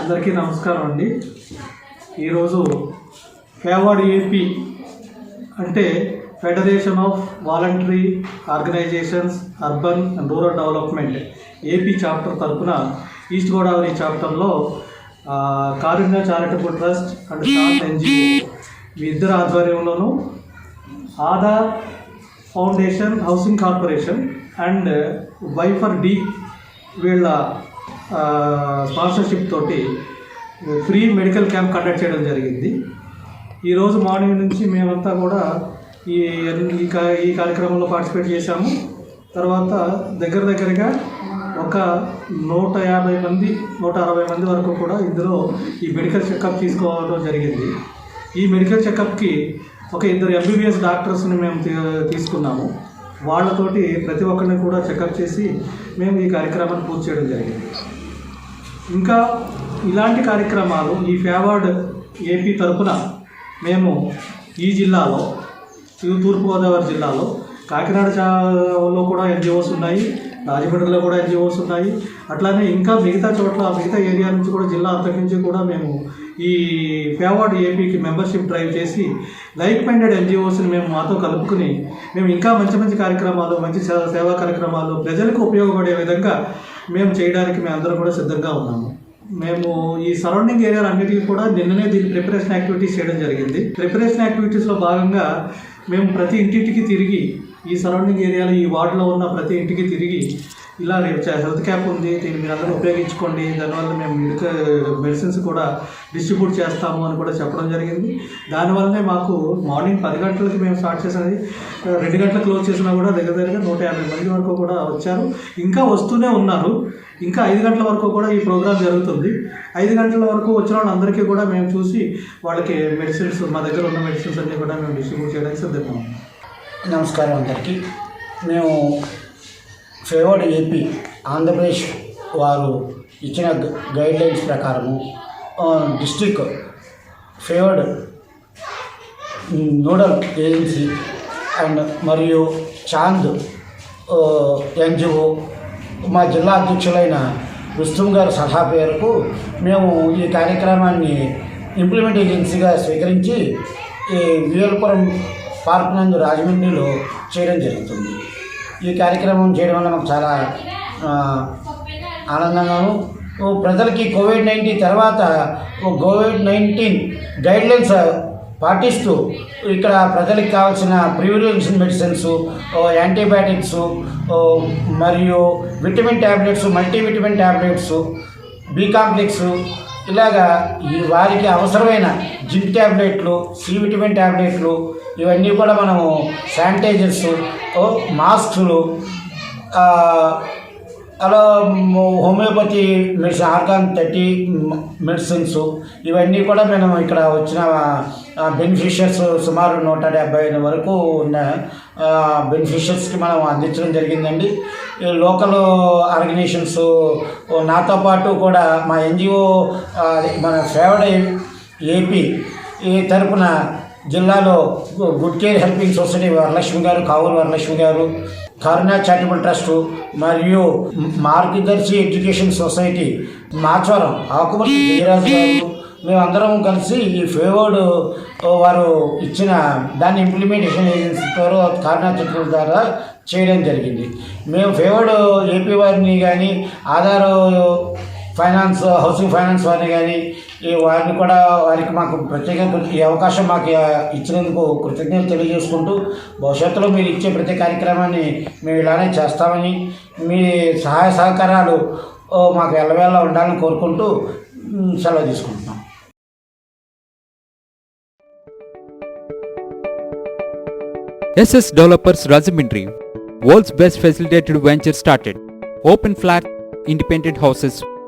అందరికీ నమస్కారం అండి. ఈరోజు ఫేవర్డ్ ఏపీ అంటే federation of voluntary organisations urban and rural development AP chapter తరఫున ఈస్ట్ గోదావరి చాప్టర్లో Karunya charitable trust and star NGO మీ ఇద్దరు ఆధ్వర్యంలోనూ Aadhaar foundation housing corporation and వైఫర్ డి వీళ్ళ స్పాన్సర్షిప్ తోటి ఫ్రీ మెడికల్ క్యాంప్ కండక్ట్ చేయడం జరిగింది. ఈరోజు మార్నింగ్ నుంచి మేమంతా కూడా ఈ ఈ కా- ఈ కార్యక్రమంలో పార్టిసిపేట్ చేశాము. తర్వాత దగ్గర దగ్గరగా ఒక నూట యాభై మంది నూట అరవై మంది వరకు కూడా ఇందులో ఈ మెడికల్ చెకప్ తీసుకోవడం జరిగింది. ఈ మెడికల్ చెకప్కి ఒక ఇద్దరు ఎంబీబీఎస్ డాక్టర్స్ని మేము తీసుకున్నాము. వాళ్ళతోటి ప్రతి ఒక్కరిని కూడా చెకప్ చేసి మేము ఈ కార్యక్రమాన్ని పూర్తి చేయడం జరిగింది. ఇంకా ఇలాంటి కార్యక్రమాలు ఈ ఫేవర్డ్ ఏపీ తరపున మేము ఈ జిల్లాలో తూర్పుగోదావరి జిల్లాలో కాకినాడ లో కూడా ఎన్జిఓస్ ఉన్నాయి రాజమండ్రిలో కూడా ఎన్జిఓస్ ఉన్నాయి. అట్లానే ఇంకా మిగతా చోట్ల మిగతా ఏరియా నుంచి కూడా జిల్లా అంతటి నుంచి కూడా మేము ఈ ఫేవర్డ్ ఏపీకి మెంబర్షిప్ డ్రైవ్ చేసి లైక్ మైండెడ్ ఎన్జిఓస్ని మేము మాతో కలుపుకుని మేము ఇంకా మంచి మంచి కార్యక్రమాలు మంచి సేవా కార్యక్రమాలు ప్రజలకు ఉపయోగపడే విధంగా మేము చేయడానికి మేము అందరం కూడా సిద్ధంగా ఉన్నాము. మేము ఈ సరౌండింగ్ ఏరియా అన్నిటికీ కూడా నిన్ననే దీని ప్రిపరేషన్ యాక్టివిటీస్ చేయడం జరిగింది. ప్రిపరేషన్ యాక్టివిటీస్లో భాగంగా మేము ప్రతి ఇంటింటికి తిరిగి ఈ సరౌండింగ్ ఏరియాలో ఈ వార్డులో ఉన్న ప్రతి ఇంటికి తిరిగి ఇలా హెల్త్ క్యాప్ ఉంది దీన్ని మీరు అందరూ ఉపయోగించుకోండి దానివల్ల మేము మెడికల్ మెడిసిన్స్ కూడా డిస్ట్రిబ్యూట్ చేస్తాము అని కూడా చెప్పడం జరిగింది. దానివల్లనే మాకు మార్నింగ్ పది గంటలకి మేము స్టార్ట్ చేసేది. రెండు గంటలకు క్లోజ్ చేసినా కూడా దగ్గర దగ్గర నూట యాభై మంది వరకు కూడా వచ్చారు. ఇంకా వస్తూనే ఉన్నారు. ఇంకా ఐదు గంటల వరకు కూడా ఈ ప్రోగ్రామ్ జరుగుతుంది. ఐదు గంటల వరకు వచ్చిన వాళ్ళందరికీ కూడా మేము చూసి వాళ్ళకి మెడిసిన్స్ మా దగ్గర ఉన్న మెడిసిన్స్ అన్నీ కూడా మేము డిస్ట్రిబ్యూట్ చేయడానికి సిద్ధంగా ఉన్నాం. నమస్కారం అందరికీ. మేము ఫేవర్డ్ ఏపీ ఆంధ్రప్రదేశ్ వారు ఇచ్చిన గైడ్లైన్స్ ప్రకారము district FAVORD nodal agency and మరియు చాంద్ ఎన్జిఓ మా జిల్లా అధ్యక్షులైన రుస్తుం గారి సలహా పేరుకు మేము ఈ కార్యక్రమాన్ని ఇంప్లిమెంట్ ఏజెన్సీగా స్వీకరించి ఈ వియల్పురం పార్క్ నందు రాజమండ్రిలో చేయడం జరుగుతుంది. ఈ కార్యక్రమం చేయడం వల్ల మాకు చాలా ఆనందంగాను ప్రజలకి కోవిడ్ నైన్టీన్ తర్వాత ఓ కోవిడ్ నైన్టీన్ గైడ్లైన్స్ పాటిస్తూ ఇక్కడ ప్రజలకు కావాల్సిన ప్రివిలేషన్ మెడిసిన్స్ యాంటీబయాటిక్స్ మరియు vitamin tablets multivitamin tablets B complex ఇలాగా ఈ వారికి అవసరమైన జింక్ ట్యాబ్లెట్లు సి విటమిన్ ట్యాబ్లెట్లు ఇవన్నీ కూడా మనము శానిటైజర్స్ మాస్క్లు అలా హోమియోపతి మెడిసిన్ ఆర్గాన్ థర్టీ మెడిసిన్స్ ఇవన్నీ కూడా మనం ఇక్కడ వచ్చిన బెనిఫిషియర్స్ సుమారు నూట డెబ్బై ఐదు వరకు ఉన్న బెనిఫిషియర్స్కి మనం అందించడం జరిగిందండి. ఈ లోకల్ ఆర్గనైజేషన్స్ నాతో పాటు కూడా మా ఎన్జిఓ మన ఫేవర్డ్ ఏపీ ఈ తరపున జిల్లాలో good care helping society Varalakshmi గారు కావులు వరలక్ష్మి గారు కరుణా చారిటబుల్ ట్రస్ట్ మరియు మార్గదర్శి ఎడ్యుకేషన్ సొసైటీ మాచవరం ఆకుమర్తి జయరాజు గారు మేమందరం కలిసి ఈ ఫేవర్డ్ వారు ఇచ్చిన దాన్ని ఇంప్లిమెంటేషన్ ఏజెన్సీ ద్వారా కరుణా చారిటబుల్ ద్వారా చేయడం జరిగింది. మేము ఫేవర్డ్ ఏపీ వారిని కానీ ఆధార్ ఫైనాన్స్ హౌసింగ్ ఫైనాన్స్ వారిని కానీ ఈ వారిని కూడా వారికి మాకు ప్రత్యేక ఈ అవకాశం మాకు ఇచ్చినందుకు కృతజ్ఞతలు తెలియజేసుకుంటూ భవిష్యత్తులో మీరు ఇచ్చే ప్రతి కార్యక్రమాన్ని మేము ఇలానే చేస్తామని మీ సహాయ సహకారాలు మాకు ఎల్లవేళ ఉండాలని కోరుకుంటూ సెలవు తీసుకుంటున్నాం SS developers Rajahmundry world's best facilitated venture started. Open flat, independent houses,